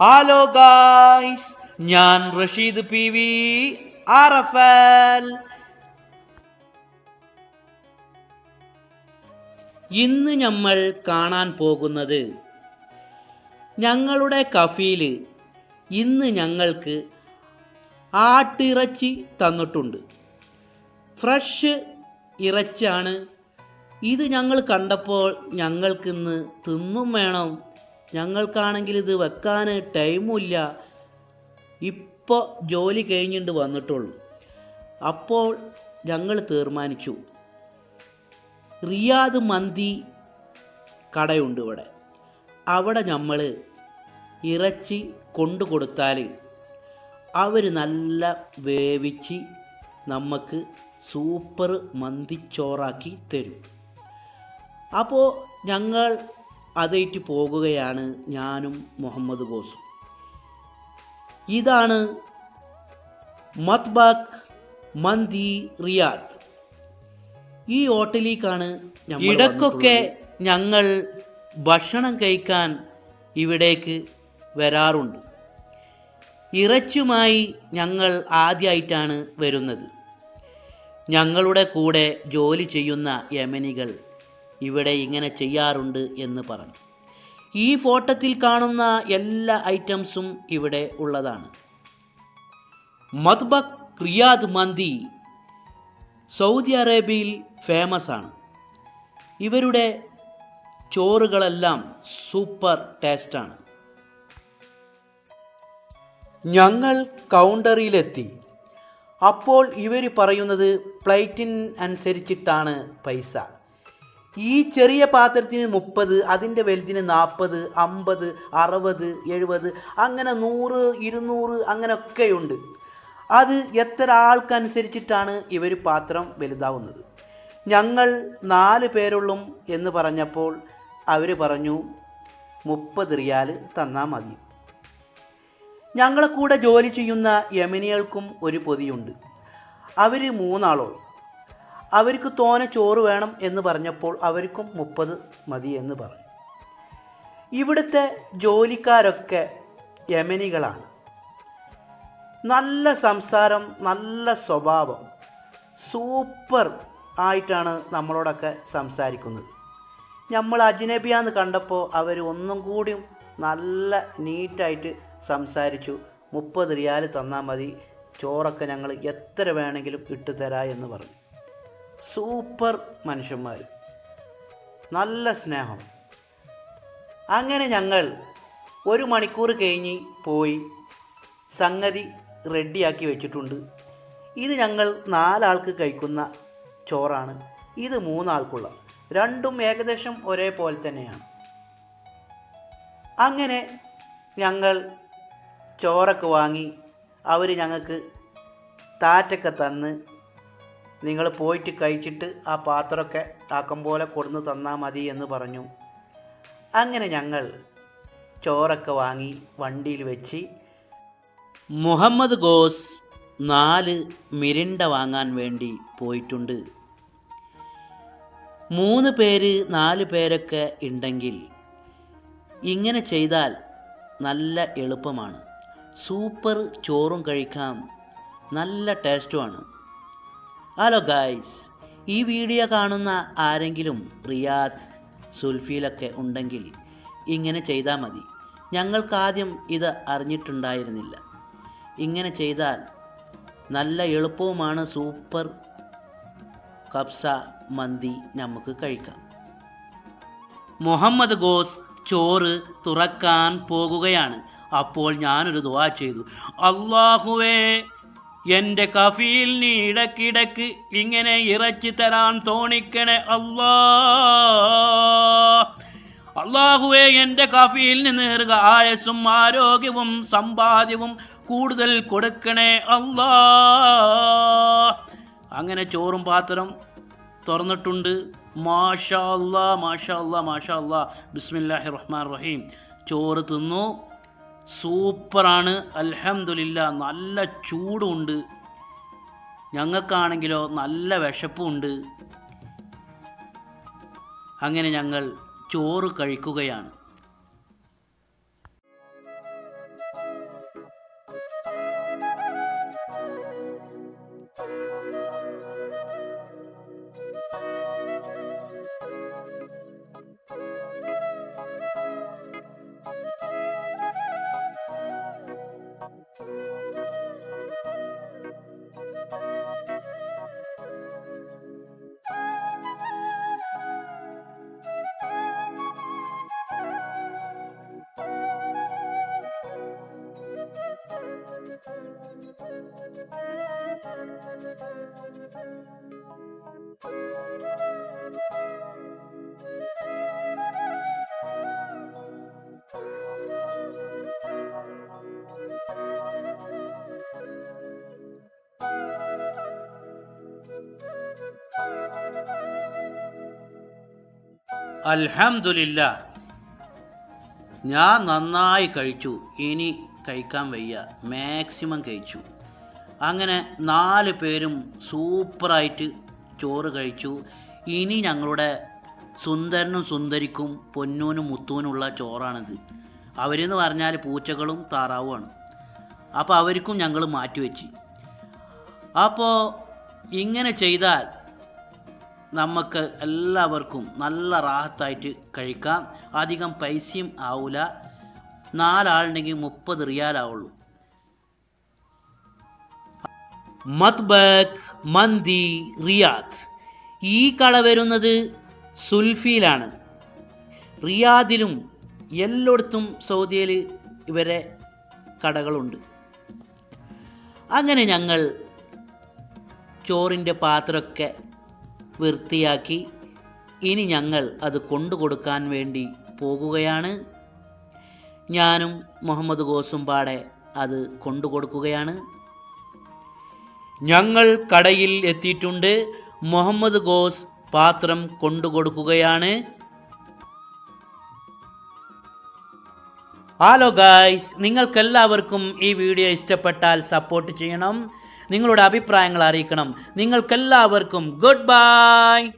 Hello guys ഞാൻ Rasheed P V ഇന്ന് നമ്മൾ കാണാൻ പോകുന്നത് ഞങ്ങളുടെ കഫീൽ ഇന്ന് ഞങ്ങൾക്ക് ആട്ടിറച്ചി തന്നിട്ടുണ്ട്. ഫ്രഷ് ഇറച്ചിയാണ്. ഇത് ഞങ്ങൾ കണ്ടപ്പോൾ ഞങ്ങൾക്കിന്ന് തിന്നും വേണം ഞങ്ങൾക്കാണെങ്കിൽ ഇത് വെക്കാൻ ടൈമില്ല. ഇപ്പോൾ ജോലി കഴിഞ്ഞിട്ട് വന്നിട്ടുള്ളൂ. അപ്പോൾ ഞങ്ങൾ തീരുമാനിച്ചു. റിയാദ് മന്തി കടയുണ്ട് ഇവിടെ. അവിടെ നമ്മൾ ഇറച്ചി കൊണ്ടു കൊടുത്താൽ അവർ നല്ല വേവിച്ച് നമുക്ക് സൂപ്പർ മന്തിച്ചോറാക്കി തരും. അപ്പോൾ ഞങ്ങൾ അതേറ്റ് പോകുകയാണ് ഞാനും മുഹമ്മദ് ബോസും. ഇതാണ് മത്ബാഖ് മന്തി റിയാദ്. ഈ ഹോട്ടലിലേക്കാണ് ഇടക്കൊക്കെ ഞങ്ങൾ ഭക്ഷണം കഴിക്കാൻ ഇവിടേക്ക് വരാറുണ്ട്. ഇറച്ചുമായി ഞങ്ങൾ ആദ്യമായിട്ടാണ് വരുന്നത്. ഞങ്ങളുടെ കൂടെ ജോലി ചെയ്യുന്ന യമനികൾ ഇവിടെ ഇങ്ങനെ ചെയ്യാറുണ്ട് എന്ന് പറഞ്ഞു. ഈ ഫോട്ടത്തിൽ കാണുന്ന എല്ലാ ഐറ്റംസും ഇവിടെ ഉള്ളതാണ്. മത്ബക് റിയാദ് മന്തി സൗദി അറേബ്യയിൽ ഫേമസ് ആണ്. ഇവരുടെ ചോറുകളെല്ലാം സൂപ്പർ ടേസ്റ്റാണ് ഞങ്ങൾ കൗണ്ടറിലെത്തി അപ്പോൾ ഇവർ പറയുന്നത് പ്ലേറ്റിന് അനുസരിച്ചിട്ടാണ് പൈസ. ഈ ചെറിയ പാത്രത്തിന് മുപ്പത് അതിന്റെ വലുതിന് നാൽപ്പത് അമ്പത് അറുപത് എഴുപത് അങ്ങനെ നൂറ് ഇരുന്നൂറ് അങ്ങനെയൊക്കെയുണ്ട് അത് എത്ര ആൾക്കനുസരിച്ചിട്ടാണ് ഇവർ പാത്രം വലുതാവുന്നത്? ഞങ്ങൾ നാല് പേരുള്ളും എന്ന് പറഞ്ഞപ്പോൾ അവർ പറഞ്ഞു മുപ്പത് റിയാൽ തന്നാൽ മതി. ഞങ്ങളെ കൂടെ ജോലി ചെയ്യുന്ന യമനികൾക്കും ഒരു പൊതിയുണ്ട്. അവർ മൂന്നാളോളം അവർക്ക് തോനെ ചോറ് വേണം എന്ന് പറഞ്ഞപ്പോൾ അവർക്കും മുപ്പത് മതി എന്ന് പറഞ്ഞു. ഇവിടുത്തെ ജോലിക്കാരൊക്കെ യമനികളാണ്. നല്ല സംസാരം നല്ല സ്വഭാവം സൂപ്പർ ആയിട്ടാണ് നമ്മളോടൊക്കെ സംസാരിക്കുന്നത്. നമ്മൾ അജ്നബിയാന്ന് കണ്ടപ്പോൾ അവർ ഒന്നും കൂടിയും നല്ല നീറ്റായിട്ട് സംസാരിച്ചു. മുപ്പത് റിയാൽ തന്നാൽ മതി ചോറൊക്കെ ഞങ്ങൾ എത്ര വേണമെങ്കിലും ഇട്ടു തരാ എന്ന് പറഞ്ഞു. സൂപ്പർ മനുഷ്യന്മാർ നല്ല സ്നേഹം. അങ്ങനെ ഞങ്ങൾ ഒരു മണിക്കൂർ കഴിഞ്ഞ് പോയി സംഗതി റെഡിയാക്കി വെച്ചിട്ടുണ്ട്. ഇത് ഞങ്ങൾ നാലാൾക്ക് കഴിക്കുന്ന ചോറാണ്. ഇത് മൂന്നാൾക്കുള്ള. രണ്ടും ഏകദേശം ഒരേപോലെ തന്നെയാണ്. അങ്ങനെ ഞങ്ങൾ ചോറൊക്കെ വാങ്ങി അവർ ഞങ്ങൾക്ക് താറ്റൊക്കെ തന്ന് നിങ്ങൾ പോയിട്ട് കഴിച്ചിട്ട് ആ പാത്രമൊക്കെ ആക്കം പോലെ കൊടുന്ന് തന്നാൽ മതി എന്ന് പറഞ്ഞു. അങ്ങനെ ഞങ്ങൾ ചോറൊക്കെ വാങ്ങി വണ്ടിയിൽ വെച്ച് മുഹമ്മദ് ഗോസ് നാല് മിരിണ്ട വാങ്ങാൻ വേണ്ടി പോയിട്ടുണ്ട്. മൂന്ന് പേര് നാല് പേരൊക്കെ ഉണ്ടെങ്കിൽ ഇങ്ങനെ ചെയ്താൽ നല്ല എളുപ്പമാണ്. സൂപ്പർ ചോറും കഴിക്കാം. നല്ല ടേസ്റ്റുമാണ്. ഹലോ ഗായ്സ് ഈ വീഡിയോ കാണുന്ന ആരെങ്കിലും റിയാദ് സുൽഫിയിലൊക്കെ ഉണ്ടെങ്കിൽ ഇങ്ങനെ ചെയ്താൽ മതി. ഞങ്ങൾക്കാദ്യം ഇത് അറിഞ്ഞിട്ടുണ്ടായിരുന്നില്ല. ഇങ്ങനെ ചെയ്താൽ നല്ല എളുപ്പവുമാണ് സൂപ്പർ കബ്സ മന്തി നമുക്ക് കഴിക്കാം. മുഹമ്മദ് ഗോസ് ചോറ് തുറക്കാൻ പോകുകയാണ്. അപ്പോൾ ഞാനൊരു ദുവാ ചെയ്തു. അള്ളാഹുവേ എന്റെ കഫീൽ നീ ഇടക്കിടക്ക് ഇങ്ങനെ ഇറച്ചി തരാൻ തോണിക്കണേ അള്ളാ അള്ളാഹുവേ എന്റെ നിന്ന് നേറുക ആയസും ആരോഗ്യവും സമ്പാദ്യവും കൂടുതൽ കൊടുക്കണേ അള്ളാ അങ്ങനെ ചോറും പാത്രം തുറന്നിട്ടുണ്ട്. മാഷാ അല്ലാ മാഷാ അല്ലാ മാഷാ അല്ലാ. ബിസ്മില്ലാഹി റഹ്മാൻ റഹീം. ചോറ് തിന്നു. സൂപ്പറാണ്. അലഹമില്ല നല്ല ചൂടുണ്ട് ഞങ്ങൾക്കാണെങ്കിലോ നല്ല വിശപ്പുണ്ട് അങ്ങനെ ഞങ്ങൾ ചോറ് കഴിക്കുകയാണ്. അൽഹംദുലില്ല. ഞാൻ നന്നായി കഴിച്ചു. ഇനി കഴിക്കാൻ വയ്യ. മാക്സിമം കഴിച്ചു. അങ്ങനെ നാല് പേരും സൂപ്പറായിട്ട് ചോറ് കഴിച്ചു. ഇനി ഞങ്ങളുടെ സുന്ദരനും സുന്ദരിക്കും പൊന്നൂനും മുത്തൂനുള്ള ചോറാണിത്. അവരെന്ന് പറഞ്ഞാൽ പൂച്ചകളും താറാവുമാണ്. അപ്പോൾ അവർക്കും ഞങ്ങൾ മാറ്റിവെച്ച് അപ്പോൾ ഇങ്ങനെ ചെയ്താൽ നമുക്ക് എല്ലാവർക്കും നല്ല റാഹത്തായിട്ട് കഴിക്കാം. അധികം പൈസയും ആവില്ല നാലാളുണ്ടെങ്കിൽ മുപ്പത് റിയാലാവുള്ളൂ. മത്ബക് മന്തി റിയാദ്. ഈ കള വരുന്നത് സുൽഫിയിലാണ്. റിയാദിലും എല്ലായിടത്തും സൗദിയിൽ ഇവരെ കടകളുണ്ട്. അങ്ങനെ ഞങ്ങൾ ചോറിന്റെ പാത്രമൊക്കെ വൃത്തിയാക്കി ഇനി ഞങ്ങൾ അത് കൊണ്ടുകൊടുക്കാൻ വേണ്ടി പോകുകയാണ്. ഞാനും മുഹമ്മദ് ഗോസും പാടെ അത് കൊണ്ടു കൊടുക്കുകയാണ് ഞങ്ങൾ കടയിൽ എത്തിയിട്ടുണ്ട്. മുഹമ്മദ് ഗോസ് പാത്രം കൊണ്ടുകൊടുക്കുകയാണ്. ഹലോ ഗായ്സ് നിങ്ങൾക്കെല്ലാവർക്കും ഈ വീഡിയോ ഇഷ്ടപ്പെട്ടാൽ സപ്പോർട്ട് ചെയ്യണം. നിങ്ങളുടെ അഭിപ്രായങ്ങൾ അറിയിക്കണം. നിങ്ങൾക്കെല്ലാവർക്കും ഗുഡ് ബൈ